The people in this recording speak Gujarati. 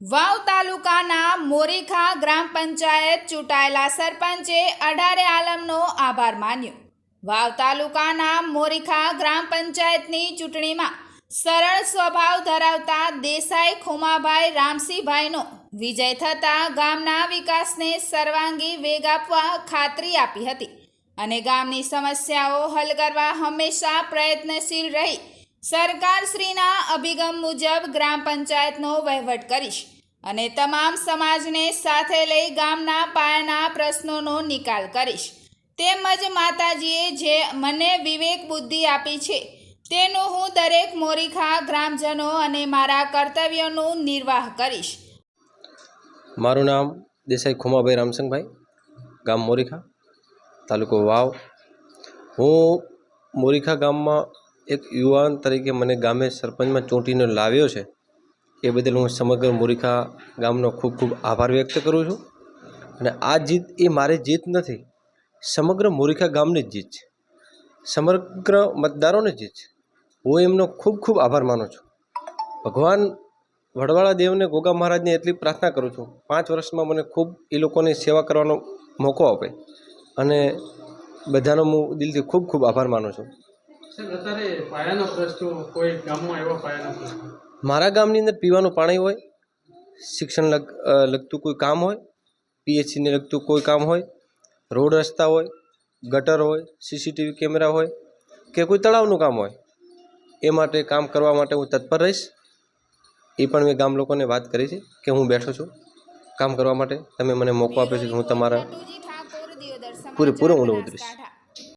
વાવ તાલુકાના મોરીખા ગ્રામ પંચાયત ચૂંટાયેલા સરપંચે અઢારે આલમનો આભાર માન્યો. વાવ તાલુકાના મોરીખા ગ્રામ પંચાયતની ચૂંટણીમાં સરળ સ્વભાવ ધરાવતા દેસાઈ ખુમાભાઈ રામસિંહભાઈનો વિજય થતાં ગામના વિકાસને સર્વાંગી વેગ આપવા ખાતરી આપી હતી અને ગામની સમસ્યાઓ હલ કરવા હંમેશા પ્રયત્નશીલ રહી સરકારશ્રીના અભિગમ મુજબ ગ્રામ પંચાયતનો વહીવટ કરીશ અને તમામ સમાજને સાથે લઈ ગામના પાયાના પ્રશ્નોનો નિકાલ કરીશ. તેમજ માતાજીએ જે મને વિવેક બુદ્ધિ આપી છે, તેનું હું દરેક મોરીખા ગ્રામજનો અને મારા કર્તવ્યોનું નિર્વાહ કરીશ. મારું નામ દેસાઈ ખુમાભાઈ રામસંગભાઈ, ગામ મોરીખા, તાલુકો વાવ. હું મોરીખા ગામમાં એક યુવાન તરીકે મને ગામે સરપંચમાં ચૂંટીને લાવ્યો છે. એ બદલ હું સમગ્ર મોરીખા ગામનો ખૂબ ખૂબ આભાર વ્યક્ત કરું છું. અને આ જીત એ મારી જીત નથી, સમગ્ર મોરીખા ગામની જીત છે. સમગ્ર મતદારોની જીત છે. હું એમનો ખૂબ ખૂબ આભાર માનું છું. ભગવાન વડવાળા દેવને ગોગા મહારાજને એટલી પ્રાર્થના કરું છું, પાંચ વર્ષમાં મને ખૂબ એ લોકોની સેવા કરવાનો મોકો આપે. અને બધાનો હું દિલથી ખૂબ ખૂબ આભાર માનું છું. મારા ગામની અંદર પીવાનું પાણી હોય શિક્ષણ લગ લગતું કોઈ કામ હોય પીએચસીને લગતું કોઈ કામ હોય રોડ રસ્તા હોય ગટર હોય સીસીટીવી કેમેરા હોય કે કોઈ તળાવનું કામ હોય એ માટે કામ કરવા માટે હું તત્પર રહીશ. એ પણ મેં ગામ લોકોને વાત કરી છે કે હું બેઠો છું. કામ કરવા માટે તમે મને મોકો આપ્યો છે કે હું તમારા પૂરેપૂરો ઊંડો ઉતરીશ.